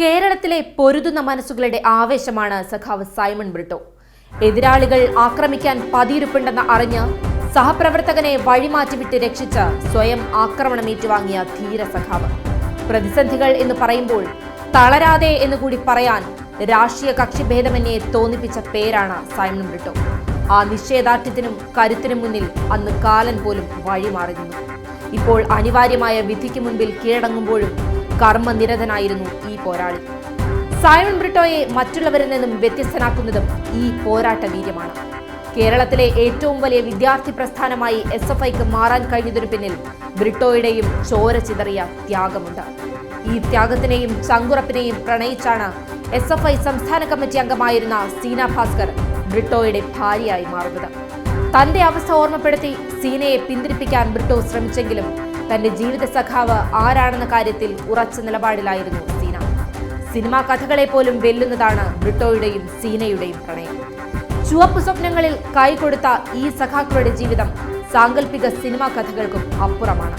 കേരളത്തിലെ പൊരുതുന്ന മനസ്സുകളുടെ ആവേശമാണ് സഖാവ് സൈമൺ ബ്രിട്ടോ. എതിരാളികൾ ആക്രമിക്കാൻ പതിയിരുപ്പുണ്ടെന്ന് അറിഞ്ഞ് സഹപ്രവർത്തകനെ വഴിമാറ്റിവിട്ട് രക്ഷിച്ച് സ്വയം ആക്രമണം ഏറ്റുവാങ്ങിയ ധീര സഖാവ്. പ്രതിസന്ധികൾ എന്ന് പറയുമ്പോൾ തളരാതെ എന്ന് കൂടി പറയാൻ രാഷ്ട്രീയ കക്ഷിഭേദമന്യേ തോന്നിപ്പിച്ച പേരാണ് സൈമൺ ബ്രിട്ടോ. ആ നിശ്ചയദാർഢ്യത്തിനും കരുത്തിനും മുന്നിൽ അന്ന് കാലൻ പോലും വഴിമാറി നിന്നു ഇപ്പോൾ അനിവാര്യമായ വിധിക്ക് മുൻപിൽ കീഴടങ്ങുമ്പോഴും കർമ്മനിരതനായിരുന്നു ഈ പോരാളി. സൈമൺ ബ്രിട്ടോയെ മറ്റുള്ളവരിൽ നിന്നും വ്യത്യസ്തനാക്കുന്നതും ഈ പോരാട്ട വീര്യമാണ്. കേരളത്തിലെ ഏറ്റവും വലിയ വിദ്യാർത്ഥി പ്രസ്ഥാനമായി എസ് എഫ് ഐക്ക് മാറാൻ കഴിഞ്ഞതിനു പിന്നിൽ ബ്രിട്ടോയുടെയും ചോര ചിതറിയ ത്യാഗമുണ്ട്. ഈ ത്യാഗത്തിനെയും ചങ്കുറപ്പിനെയും പ്രണയിച്ചാണ് എസ് എഫ് ഐ സംസ്ഥാന കമ്മിറ്റി അംഗമായിരുന്ന സീന ഭാസ്കർ ബ്രിട്ടോയുടെ ഭാര്യയായി മാറുന്നത്. തന്റെ അവസ്ഥ ഓർമ്മപ്പെടുത്തി സീനയെ പിന്തിരിപ്പിക്കാൻ ബ്രിട്ടോ ശ്രമിച്ചെങ്കിലും തന്റെ ജീവിത സഖാവ് ആരാണെന്ന കാര്യത്തിൽ ഉറച്ച നിലപാടിലായിരുന്നു സീന. സിനിമാ കഥകളെ പോലും വെല്ലുന്നതാണ് ബ്രിട്ടോയുടെയും സീനയുടെയും പ്രണയം. ചുവപ്പ് സ്വപ്നങ്ങളിൽ കൈകൊടുത്ത ഈ സഖാക്കളുടെ ജീവിതം സാങ്കല്പിക സിനിമാ കഥകൾക്കും അപ്പുറമാണ്.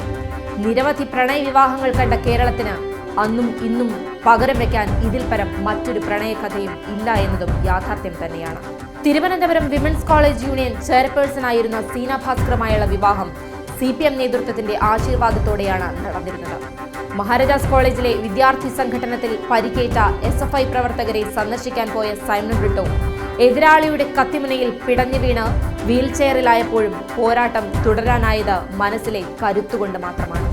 നിരവധി പ്രണയ വിവാഹങ്ങൾ കണ്ട കേരളത്തിന് അന്നും ഇന്നും പകരം വയ്ക്കാൻ ഇതിൽ പരം മറ്റൊരു പ്രണയകഥയും ഇല്ല എന്നതും യാഥാർത്ഥ്യം തന്നെയാണ്. Thiruvananthapuram women's college union chairperson ആയിരുന്ന സീന ഭാസ്കറുമായുള്ള വിവാഹം സി പി എം നേതൃത്വത്തിന്റെ ആശീർവാദത്തോടെയാണ് നടന്നിരുന്നത്. മഹാരാജാസ് കോളേജിലെ വിദ്യാർത്ഥി സംഘടനത്തിൽ പരിക്കേറ്റ എസ് എഫ് ഐ പ്രവർത്തകരെ സന്ദർശിക്കാൻ പോയ സൈമൺ ബ്രിട്ടോ എതിരാളിയുടെ കത്തിമുനയിൽ പിടഞ്ഞു വീണ് വീൽചെയറിലായപ്പോഴും പോരാട്ടം തുടരാനായത് മനസ്സിലെ കരുത്തുകൊണ്ട് മാത്രമാണ്.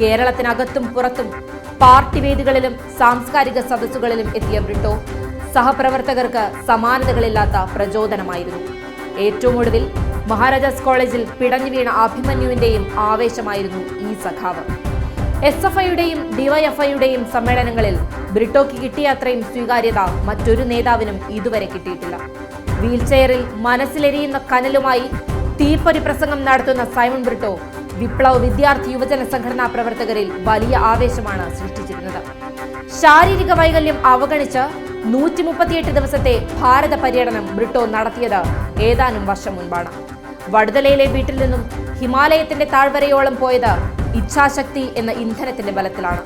കേരളത്തിനകത്തും പുറത്തും പാർട്ടി വേദികളിലും സാംസ്കാരിക സദസ്സുകളിലും എത്തിയ ബ്രിട്ടോ സഹപ്രവർത്തകർക്ക് സമാനതകളില്ലാത്ത പ്രചോദനമായിരുന്നു. ഏറ്റവും ഒടുവിൽ മഹാരാജാസ് കോളേജിൽ പിടഞ്ഞു വീണ അഭിമന്യുവിന്റെയും ആവേശമായിരുന്നു ഈ സഖാവ്. എസ് എഫ് ഐയുടെയും ഡിവൈഎഫ്ഐയുടെയും സമ്മേളനങ്ങളിൽ ബ്രിട്ടോയ്ക്ക് കിട്ടിയ അത്രയും സ്വീകാര്യത മറ്റൊരു നേതാവിനും ഇതുവരെ കിട്ടിയിട്ടില്ല. വീൽചെയറിൽ മനസ്സിലെരിയുന്ന കനലുമായി തീപ്പൊരി പ്രസംഗം നടത്തുന്ന സൈമൺ ബ്രിട്ടോ വിപ്ലവ വിദ്യാർത്ഥി യുവജന സംഘടനാ പ്രവർത്തകരിൽ വലിയ ആവേശമാണ് സൃഷ്ടിച്ചിരുന്നത്. ശാരീരിക വൈകല്യം അവഗണിച്ച് നൂറ്റി മുപ്പത്തിയെട്ട് ദിവസത്തെ ഭാരത പര്യടനം ബ്രിട്ടോ നടത്തിയത് ഏതാനും വർഷം മുൻപാണ്. വടുതലയിലെ വീട്ടിൽ നിന്നും ഹിമാലയത്തിന്റെ താഴ്വരയോളം പോയത് ഇച്ഛാശക്തി എന്ന ഇന്ധനത്തിന്റെ ബലത്തിലാണ്.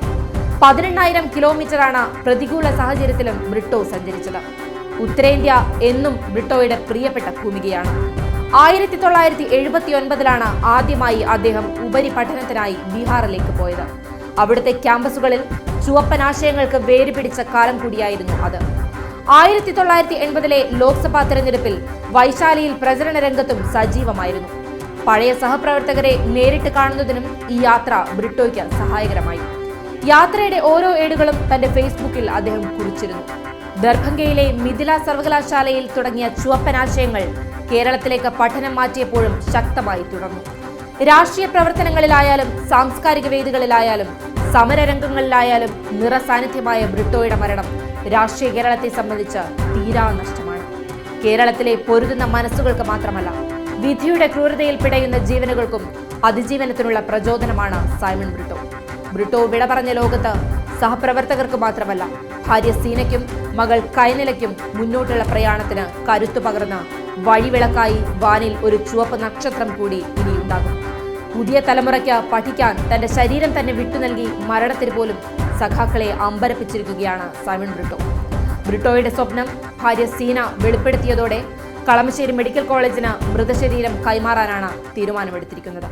പതിനെണ്ണായിരം കിലോമീറ്ററാണ് പ്രതികൂല സാഹചര്യത്തിലും ബ്രിട്ടോ സഞ്ചരിച്ചത്. ഉത്തരേന്ത്യ എന്നും ബ്രിട്ടോയുടെ പ്രിയപ്പെട്ട ഭൂമികയാണ്. ആയിരത്തി തൊള്ളായിരത്തി എഴുപത്തി ഒൻപതിലാണ് ആദ്യമായി അദ്ദേഹം ഉപരിപഠനത്തിനായി ബീഹാറിലേക്ക് പോയത്. അവിടുത്തെ ക്യാമ്പസുകളിൽ ചുവപ്പനാശയങ്ങൾക്ക് വേരുപിടിച്ച വേര് പിടിച്ച കാലം കൂടിയായിരുന്നു അത്. ആയിരത്തി തൊള്ളായിരത്തി എൺപതിലെ ലോക്സഭാ തെരഞ്ഞെടുപ്പിൽ വൈശാലിയിൽ പ്രചരണ രംഗത്തും സജീവമായിരുന്നു. പഴയ സഹപ്രവർത്തകരെ നേരിട്ട് കാണുന്നതിനും ഈ യാത്ര ബ്രിട്ടോയ്ക്ക് സഹായകരമായി. യാത്രയുടെ ഓരോ ഏടുകളും തന്റെ ഫേസ്ബുക്കിൽ അദ്ദേഹം കുറിച്ചിരുന്നു. ദർഭംഗയിലെ മിഥില സർവകലാശാലയിൽ തുടങ്ങിയ ചുവപ്പനാശയങ്ങൾ കേരളത്തിലേക്ക് പഠനം മാറ്റിയപ്പോഴും ശക്തമായി തുടർന്നു. രാഷ്ട്രീയ പ്രവർത്തനങ്ങളിലായാലും സാംസ്കാരിക വേദികളിലായാലും സമരരംഗങ്ങളിലായാലും നിറസാന്നിധ്യമായ ബ്രിട്ടോയുടെ മരണം രാഷ്ട്രീയ കേരളത്തെ സംബന്ധിച്ച് തീരാ നഷ്ടമാണ്. കേരളത്തിലെ പൊരുതുന്ന മനസ്സുകൾക്ക് മാത്രമല്ല വിധിയുടെ ക്രൂരതയിൽ പിടയുന്ന ജീവനുകൾക്കും അതിജീവനത്തിനുള്ള പ്രചോദനമാണ് സൈമൺ ബ്രിട്ടോ. ബ്രിട്ടോ വിട പറഞ്ഞ ലോകത്ത് സഹപ്രവർത്തകർക്ക് മാത്രമല്ല ഭാര്യ സീനയ്ക്കും മകൾ കൈനിലയ്ക്കും മുന്നോട്ടുള്ള പ്രയാണത്തിന് കരുത്തു പകർന്ന വഴിവിളക്കായി വാനിൽ ഒരു ചുവപ്പ് നക്ഷത്രം കൂടി ഇനിയുണ്ടാകും. പുതിയ തലമുറയ്ക്ക് പഠിക്കാൻ തന്റെ ശരീരം തന്നെ വിട്ടു നൽകി മരണത്തിന് പോലും സഖാക്കളെ അമ്പരപ്പിച്ചിരിക്കുകയാണ് സൈമൺ ബ്രിട്ടോ. ബ്രിട്ടോയുടെ സ്വപ്നം ഭാര്യ സീന വെളിപ്പെടുത്തിയതോടെ കളമശ്ശേരി മെഡിക്കൽ കോളേജിന് മൃതശരീരം കൈമാറാനാണ് തീരുമാനമെടുത്തിരിക്കുന്നത്.